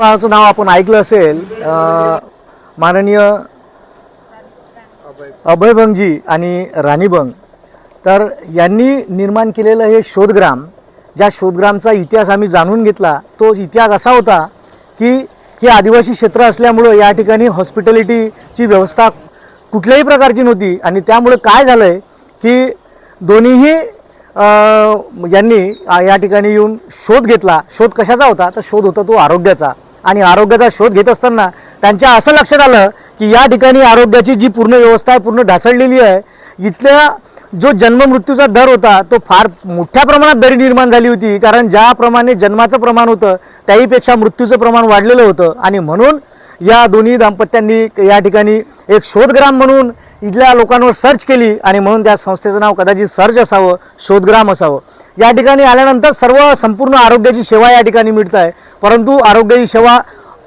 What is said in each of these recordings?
चं नाव आपण ऐकलं असेल माननीय अभयभंगजी आणि राणीबंग तर यांनी निर्माण केलेलं हे शोधग्राम ज्या शोधग्रामचा इतिहास आम्ही जाणून घेतला तो इतिहास असा होता की हे आदिवासी क्षेत्र असल्यामुळं या ठिकाणी हॉस्पिटॅलिटीची व्यवस्था कुठल्याही प्रकारची नव्हती आणि त्यामुळे काय झालं आहे की दोन्हीही यांनी या ठिकाणी येऊन शोध घेतला. शोध कशाचा होता? तर शोध होता तो आरोग्याचा. आणि आरोग्याचा शोध घेत असताना त्यांच्या असं लक्षात आलं की या ठिकाणी आरोग्याची जी पूर्ण व्यवस्था आहे पूर्ण ढासळलेली आहे इथल्या जो जन्ममृत्यूचा दर होता तो फार मोठ्या प्रमाणात दरी निर्माण झाली होती. कारण ज्याप्रमाणे जन्माचं प्रमाण होतं त्याहीपेक्षा मृत्यूचं प्रमाण वाढलेलं होतं. आणि म्हणून या दोन्ही दाम्पत्यांनी या ठिकाणी एक शोधग्राम म्हणून इथल्या लोकांवर सर्च केली आणि म्हणून त्या संस्थेचं नाव कदाचित सर्च असावं शोधग्राम असावं. या ठिकाणी आल्यानंतर सर्व संपूर्ण आरोग्याची सेवा या ठिकाणी मिळत आहे. परंतु आरोग्याची सेवा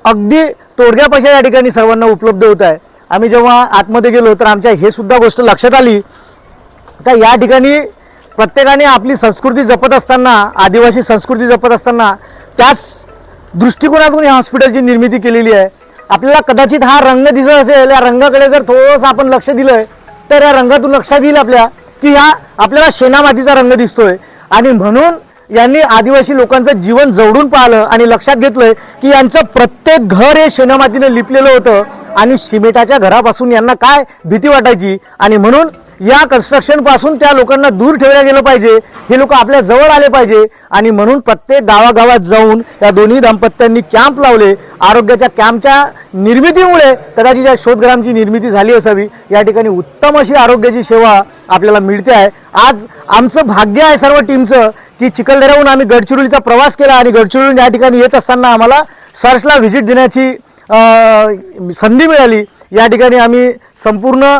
अगदी तोडग्या पैशा या ठिकाणी सर्वांना उपलब्ध होत आहे. आम्ही जेव्हा आतमध्ये गेलो तर आमच्या हे सुद्धा गोष्ट लक्षात आली का या ठिकाणी प्रत्येकाने आपली संस्कृती जपत असताना आदिवासी संस्कृती जपत असताना त्याच दृष्टिकोनातून या हॉस्पिटलची निर्मिती केलेली आहे. आपल्याला कदाचित हा रंग दिसत असेल या रंगाकडे जर थोडंसं आपण लक्ष दिलंय तर या रंगातून लक्षात येईल आपल्या की हा आपल्याला शेणामातीचा रंग दिसतोय. आणि म्हणून यांनी आदिवासी लोकांचं जीवन जवळून पाहिलं आणि लक्षात घेतलंय की यांचं प्रत्येक घर हे शेणामातीनं लिपलेलं होतं आणि सिमेंटाच्या घरापासून यांना काय भीती वाटायची? आणि म्हणून या कन्स्ट्रक्शनपासून त्या लोकांना दूर ठेवलं गेलं पाहिजे. हे लोक आपल्या जवळ आले पाहिजे. आणि म्हणून प्रत्येक गावागावात जाऊन या दोन्ही दाम्पत्यांनी कॅम्प लावले. आरोग्याच्या कॅम्पच्या निर्मितीमुळे कदाचित या शोधग्रामची निर्मिती झाली असावी. या ठिकाणी उत्तम अशी आरोग्याची सेवा आपल्याला मिळते आहे. आज आमचं भाग्य आहे सर्व टीमचं की चिखलदऱ्याहून आम्ही गडचिरोलीचा प्रवास केला आणि गडचिरोली या ठिकाणी येत असताना आम्हाला सर्चला व्हिजिट देण्याची संधी मिळाली. या ठिकाणी आम्ही संपूर्ण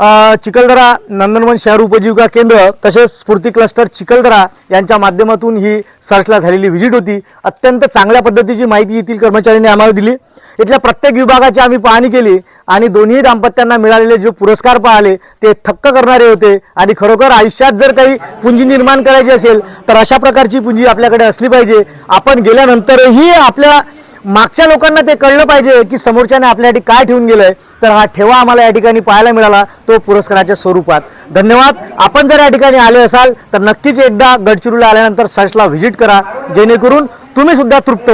चिखलदरा नंदनवन शहर उपजीविका केंद्र तसेच स्फूर्ती क्लस्टर चिखलदरा यांच्या माध्यमातून ही सर्चला झालेली व्हिजिट होती. अत्यंत चांगल्या पद्धतीची माहिती येथील कर्मचाऱ्यांनी आम्हाला दिली. इथल्या प्रत्येक विभागाची आम्ही पाहणी केली आणि दोन्ही दाम्पत्यांना मिळालेले जे पुरस्कार पाहिले ते थक्क करणारे होते आणि खरोखर आयुष्यात जर काही पुंजी निर्माण करायची असेल तर अशा प्रकारची पुंजी आपल्याकडे असली पाहिजे. आपण गेल्यानंतरही आपल्या मागच्या लोकांना ते कळलं पाहिजे की समोरच्याने आपल्यासाठी काय ठेवून गेलंय. तर हा ठेवा आम्हाला या ठिकाणी पाहायला मिळाला तो पुरस्काराच्या स्वरूपात. धन्यवाद. आपण जर या ठिकाणी आले असाल तर नक्कीच एकदा गडचिरोलीला आल्यानंतर सर्चला व्हिजिट करा जेणेकरून तुम्ही सुद्धा तृप्त